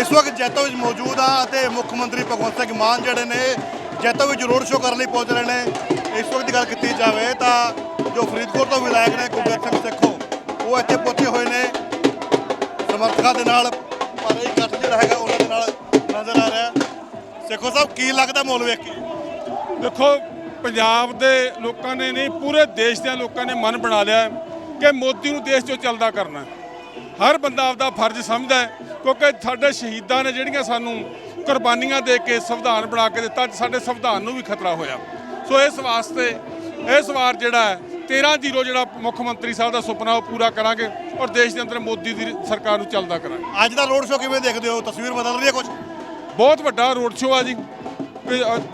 ਇਸ ਵਕਤ ਜੈਤੋ ਵਿੱਚ ਮੌਜੂਦ ਆ ਅਤੇ ਮੁੱਖ ਮੰਤਰੀ ਭਗਵੰਤ ਸਿੰਘ ਮਾਨ ਜਿਹੜੇ ਨੇ ਜੈਤੋ ਵਿੱਚ ਰੋਡ ਸ਼ੋਅ ਕਰਨ ਲਈ ਪਹੁੰਚ ਰਹੇ ਨੇ। ਇਸ ਵਕਤ ਦੀ ਗੱਲ ਕੀਤੀ ਜਾਵੇ ਤਾਂ ਜੋ ਫਰੀਦਕੋਟ ਤੋਂ ਵਿਧਾਇਕ ਨੇ ਗੁਰਬੇਰ ਸਿੰਘ ਸੇਖੋ, ਉਹ ਇੱਥੇ ਪਹੁੰਚੇ ਹੋਏ ਨੇ। ਸਮਰਥਕਾਂ ਦੇ ਨਾਲ ਪਰ ਇਹ ਇਕੱਠ ਜਿਹੜਾ ਹੈਗਾ ਉਹਨਾਂ ਦੇ ਨਾਲ ਨਜ਼ਰ ਆ ਰਿਹਾ। ਸਿੱਖੋ ਸਾਹਿਬ, ਕੀ ਲੱਗਦਾ ਮੋਲ ਵੇਖ ਕੇ? ਦੇਖੋ, ਪੰਜਾਬ ਦੇ ਲੋਕਾਂ ਨੇ ਨਹੀਂ, ਪੂਰੇ ਦੇਸ਼ ਦੇ ਲੋਕਾਂ ਨੇ ਮਨ ਬਣਾ ਲਿਆ ਕਿ ਮੋਦੀ ਨੂੰ ਦੇਸ਼ ਚੋਂ ਚੱਲਦਾ ਕਰਨਾ ਹਰ ਬੰਦਾ ਆਪਦਾ ਫਰਜ਼ ਸਮਝਦਾ ਕਿਉਂਕਿ ਸਾਡੇ ਸ਼ਹੀਦਾਂ ਨੇ ਜਿਹੜੀਆਂ ਸਾਨੂੰ ਕੁਰਬਾਨੀਆਂ ਦੇ ਕੇ ਸੰਵਿਧਾਨ ਬਣਾ ਕੇ ਦਿੱਤਾ ਸਾਡੇ ਸੰਵਿਧਾਨ ਨੂੰ ਵੀ ਖਤਰਾ ਹੋਇਆ। ਸੋ ਇਸ ਵਾਸਤੇ ਇਸ ਵਾਰ ਜਿਹੜਾ ਹੈ 13-0 ਜਿਹੜਾ ਮੁੱਖ ਮੰਤਰੀ ਸਾਹਿਬ ਦਾ ਸੁਪਨਾ ਉਹ ਪੂਰਾ ਕਰਾਂਗੇ ਔਰ ਦੇਸ਼ ਦੇ ਅੰਦਰ ਮੋਦੀ ਦੀ ਸਰਕਾਰ ਨੂੰ ਚੱਲਦਾ ਕਰਾਂਗੇ। ਅੱਜ ਦਾ ਰੋਡ ਸ਼ੋਅ ਕਿਵੇਂ ਦੇਖਦੇ ਹੋ? ਤਸਵੀਰ ਬਦਲ ਰਹੀ ਹੈ ਕੁਝ ਬਹੁਤ ਵੱਡਾ ਰੋਡ ਸ਼ੋਅ ਆ ਜੀ।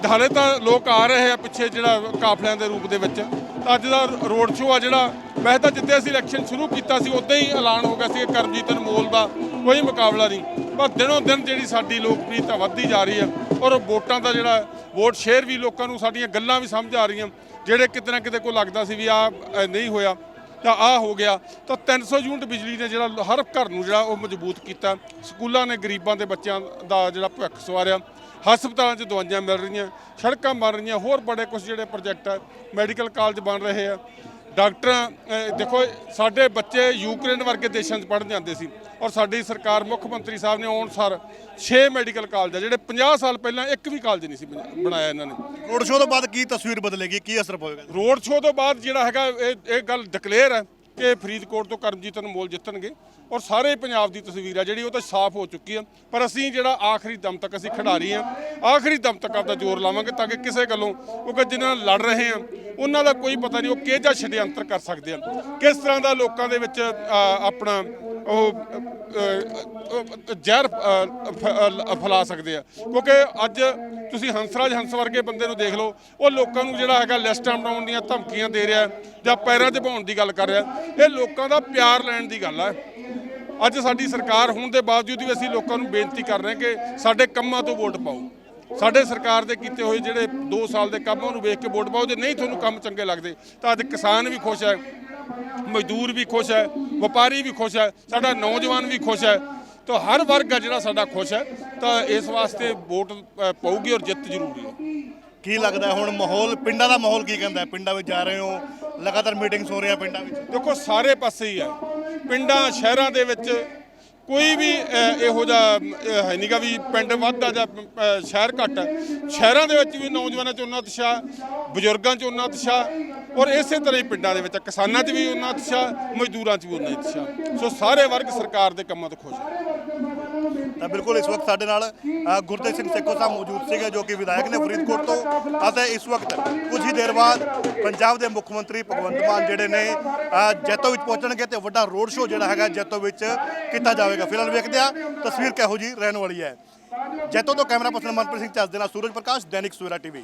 ਹਾਲੇ ਤਾਂ ਲੋਕ ਆ ਰਹੇ ਆ ਪਿੱਛੇ ਜਿਹੜਾ ਕਾਫਲਿਆਂ ਦੇ ਰੂਪ ਦੇ ਵਿੱਚ। ਅੱਜ ਦਾ ਰੋਡ ਸ਼ੋਅ ਆ ਜਿਹੜਾ ਮੈਂ ਤਾਂ ਜਿੱਦੇ ਅਸੀਂ ਇਲੈਕਸ਼ਨ ਸ਼ੁਰੂ ਕੀਤਾ ਸੀ, ਉਦੋਂ ਹੀ ਐਲਾਨ ਹੋ ਗਿਆ ਸੀ ਕਿ ਕਰਮਜੀਤ ਅਨਮੋਲ ਦਾ ਕੋਈ ਮੁਕਾਬਲਾ ਨਹੀਂ। ਪਰ ਦਿਨੋਂ ਦਿਨ ਜਿਹੜੀ ਸਾਡੀ ਲੋਕਪ੍ਰਿਯਤਾ ਵੱਧਦੀ ਜਾ ਰਹੀ ਹੈ ਔਰ ਵੋਟਾਂ ਦਾ ਜਿਹੜਾ ਵੋਟ ਸ਼ੇਅਰ ਵੀ ਲੋਕਾਂ ਨੂੰ ਸਾਡੀਆਂ ਗੱਲਾਂ ਵੀ ਸਮਝ ਆ ਰਹੀਆਂ, ਜਿਹੜੇ ਕਿਤੇ ਨਾ ਕਿਤੇ ਕੋਈ ਲੱਗਦਾ ਸੀ ਵੀ ਆ ਨਹੀਂ ਹੋਇਆ ਤਾਂ ਆ ਹੋ ਗਿਆ, ਤਾਂ 300 ਯੂਨਿਟ ਬਿਜਲੀ ਨੇ ਜਿਹੜਾ ਹਰ ਘਰ ਨੂੰ ਜਿਹੜਾ ਉਹ ਮਜ਼ਬੂਤ ਕੀਤਾ। ਸਕੂਲਾਂ ਨੇ ਗਰੀਬਾਂ ਦੇ ਬੱਚਿਆਂ ਦਾ ਜਿਹੜਾ ਭਵਿੱਖ ਸਵਾਰਿਆ, ਹਸਪਤਾਲਾਂ 'ਚ ਦਵਾਈਆਂ ਮਿਲ ਰਹੀਆਂ, ਸੜਕਾਂ ਬਣ ਰਹੀਆਂ, ਹੋਰ ਬੜੇ ਕੁਝ ਜਿਹੜੇ ਪ੍ਰੋਜੈਕਟ ਆ ਮੈਡੀਕਲ ਕਾਲਜ ਬਣ ਰਹੇ ਆ। ਡਾਕਟਰਾਂ ਦੇਖੋ ਸਾਡੇ ਬੱਚੇ ਯੂਕਰੇਨ ਵਰਗੇ ਦੇਸ਼ਾਂ 'ਚ ਪੜ੍ਹਨ ਜਾਂਦੇ ਸੀ ਔਰ ਸਾਡੀ ਸਰਕਾਰ ਮੁੱਖ ਮੰਤਰੀ ਸਾਹਿਬ ਨੇ ਆਉਣ ਸਾਰ 6 ਮੈਡੀਕਲ ਕਾਲਜ ਜਿਹੜੇ 50 ਸਾਲ ਪਹਿਲਾਂ ਇੱਕ ਵੀ ਕਾਲਜ ਨਹੀਂ ਸੀ ਬਣਾ- ਬਣਾਇਆ ਇਹਨਾਂ ਨੇ। ਰੋਡ ਸ਼ੋਅ ਤੋਂ ਬਾਅਦ ਕੀ ਤਸਵੀਰ ਬਦਲੇਗੀ? ਕੀ ਅਸਰ ਪਵੇਗਾ? ਰੋਡ ਸ਼ੋਅ ਤੋਂ ਬਾਅਦ ਜਿਹੜਾ ਹੈਗਾ ਇਹ ਇਹ ਗੱਲ ਡਿਕਲੇਅਰ ਹੈ ਕਿ ਫਰੀਦਕੋਟ ਤੋਂ ਕਰਮਜੀਤ ਅਨਮੋਲ ਜਿੱਤਣਗੇ ਔਰ ਸਾਰੇ ਪੰਜਾਬ ਦੀ ਤਸਵੀਰ ਆ ਜਿਹੜੀ ਉਹ ਤਾਂ ਸਾਫ਼ ਹੋ ਚੁੱਕੀ ਆ। ਪਰ ਅਸੀਂ ਜਿਹੜਾ ਆਖਰੀ ਦਮ ਤੱਕ ਅਸੀਂ ਖਿਡਾਰੀ ਹਾਂ ਆਖਰੀ ਦਮ ਤੱਕ ਆਪਦਾ ਜ਼ੋਰ ਲਾਵਾਂਗੇ ਤਾਂ ਕਿ ਕਿਸੇ ਗੱਲੋਂ ਕਿਉਂਕਿ ਜਿਨ੍ਹਾਂ ਨਾਲ ਲੜ ਰਹੇ ਆ, ਉਹਨਾਂ ਦਾ ਕੋਈ ਪਤਾ ਨਹੀਂ ਉਹ ਕਿਹੋ ਛਡਿਅੰਤਰ ਕਰ ਸਕਦੇ ਆ। ਕਿਸ ਤਰ੍ਹਾਂ ਦਾ ਲੋਕਾਂ ਦੇ ਵਿੱਚ ਆਪਣਾ ਉਹ ਜ਼ਹਿਰ ਅ, ਫੈਲਾ ਸਕਦੇ ਆ। ਕਿਉਂਕਿ ਅੱਜ ਤੁਸੀਂ ਹੰਸਰਾਜ ਹੰਸ ਵਰਗੇ ਬੰਦੇ ਨੂੰ ਦੇਖ ਲਓ ਉਹ ਲੋਕਾਂ ਨੂੰ ਜਿਹੜਾ ਹੈਗਾ ਲਿਸਟਾਂ ਬਣਾਉਣ ਦੀਆਂ ਧਮਕੀਆਂ ਦੇ ਰਿਹਾ ਜਾਂ ਪੈਰਾਂ 'ਚ ਪਾਉਣ ਦੀ ਗੱਲ ਕਰ ਰਿਹਾ ਇਹ ਲੋਕਾਂ ਦਾ ਪਿਆਰ ਲੈਣ ਦੀ ਗੱਲ ਹੈ ਅੱਜ ਸਾਡੀ ਸਰਕਾਰ ਹੋਣ ਦੇ ਬਾਵਜੂਦ ਵੀ ਅਸੀਂ ਲੋਕਾਂ ਨੂੰ ਬੇਨਤੀ ਕਰ ਰਹੇ ਹਾਂ ਕਿ ਸਾਡੇ ਕੰਮਾਂ ਤੋਂ ਵੋਟ ਪਾਓ। ਸਾਡੇ ਸਰਕਾਰ ਦੇ ਕੀਤੇ ਹੋਏ ਜਿਹੜੇ 2 ਸਾਲ ਦੇ ਕੰਮ ਉਹਨੂੰ ਵੇਖ ਕੇ ਵੋਟ ਪਾਓ। ਜੇ ਨਹੀਂ ਤੁਹਾਨੂੰ ਕੰਮ ਚੰਗੇ ਲੱਗਦੇ ਤਾਂ ਅੱਜ ਕਿਸਾਨ ਵੀ ਖੁਸ਼ ਹੈ। ਮਜ਼ਦੂਰ ਵੀ ਖੁਸ਼ ਹੈ ਵਪਾਰੀ ਵੀ ਖੁਸ਼ ਹੈ ਸਾਡਾ ਨੌਜਵਾਨ ਵੀ ਖੁਸ਼ ਹੈ। ਤਾਂ ਹਰ ਵਰਗ ਆ ਜਿਹੜਾ ਸਾਡਾ ਖੁਸ਼ ਹੈ ਤਾਂ ਇਸ ਵਾਸਤੇ ਵੋਟ ਅ, ਪਊਗੀ ਔਰ ਜਿੱਤ ਜ਼ਰੂਰੀ ਹੈ। ਕੀ ਲੱਗਦਾ ਹੈ ਹੁਣ ਮਾਹੌਲ ਪਿੰਡਾਂ ਦਾ ਮਾਹੌਲ ਕੀ ਕਹਿੰਦਾ ਹੈ? ਪਿੰਡਾਂ ਵਿੱਚ ਜਾ ਰਹੇ ਹੋ ਲਗਾਤਾਰ ਮੀਟਿੰਗਸ ਹੋ ਰਹੀਆਂ ਪਿੰਡਾਂ ਵਿੱਚ? ਦੇਖੋ ਸਾਰੇ ਪਾਸੇ ਹੀ ਹੈ। ਪਿੰਡਾਂ ਸ਼ਹਿਰਾਂ ਦੇ ਵਿੱਚ ਕੋਈ ਵੀ ਇਹੋ ਜਿਹਾ ਅ, ਹੈ ਨਹੀਂਗਾ ਵੀ ਪਿੰਡ ਵੱਧਦਾ ਜਾਂ ਸ਼ਹਿਰ ਘੱਟ ਹੈ ਸ਼ਹਿਰਾਂ ਦੇ ਵਿੱਚ ਵੀ ਨੌਜਵਾਨਾਂ 'ਚ ਉਹਨਾਂ ਉਤਸ਼ਾਹ ਬਜ਼ੁਰਗਾਂ 'ਚ ਉਹਨਾਂ ਉਤਸ਼ਾਹ ਔਰ ਇਸੇ ਤਰ੍ਹਾਂ ਹੀ ਪਿੰਡਾਂ ਦੇ ਵਿੱਚ ਕਿਸਾਨਾਂ 'ਚ ਵੀ ਉਹਨਾਂ ਉਤਸ਼ਾਹ ਮਜ਼ਦੂਰਾਂ 'ਚ ਵੀ ਉਹਨਾਂ ਉਤਸ਼ਾਹ ਸੋ ਸਾਰੇ ਵਰਗ ਸਰਕਾਰ ਦੇ ਕੰਮਾਂ ਤੋਂ ਖੁਸ਼ ਹੈ ਤਾਂ ਬਿਲਕੁਲ ਇਸ ਵਕਤ ਸਾਡੇ ਨਾਲ ਅ, ਗੁਰਤੇਜ ਸਿੰਘ ਸੇਖੋ ਸਾਹਿਬ ਮੌਜੂਦ ਸੀਗੇ ਜੋ ਕਿ ਵਿਧਾਇਕ ਨੇ ਫਰੀਦਕੋਟ ਤੋਂ ਅਤੇ ਇਸ ਵਕਤ ਕੁਝ ਹੀ ਦੇਰ ਬਾਅਦ ਪੰਜਾਬ ਦੇ ਮੁੱਖ ਮੰਤਰੀ ਭਗਵੰਤ ਮਾਨ ਜਿਹੜੇ ਨੇ ਅ, ਜੈਤੋ ਵਿੱਚ ਪਹੁੰਚਣਗੇ ਤੇ ਵੱਡਾ ਰੋਡ ਸ਼ੋਅ ਜਿਹੜਾ ਹੈਗਾ ਜੈਤੋ ਵਿੱਚ ਕੀਤਾ ਜਾਵੇਗਾ ਫਿਲਹਾਲ ਵੇਖਦੇ ਆ ਤਸਵੀਰ ਕਿਹੋ ਜੀ ਰਹਿਣ ਵਾਲੀ ਹੈ ਜੈਤੋ ਤੋਂ ਕੈਮਰਾ ਪਰਸਨ ਮਨਪ੍ਰੀਤ ਸਿੰਘ ਚੱਜ ਦੇ ਨਾਲ ਸੂਰਜ ਪ੍ਰਕਾਸ਼ ਦੈਨਿਕ ਸਵੇਰਾ ਟੀਵੀ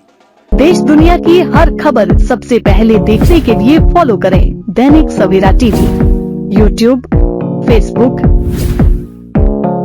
देश दुनिया की हर खबर सबसे पहले देखने के लिए फॉलो करें Dainik Savera TV YouTube Facebook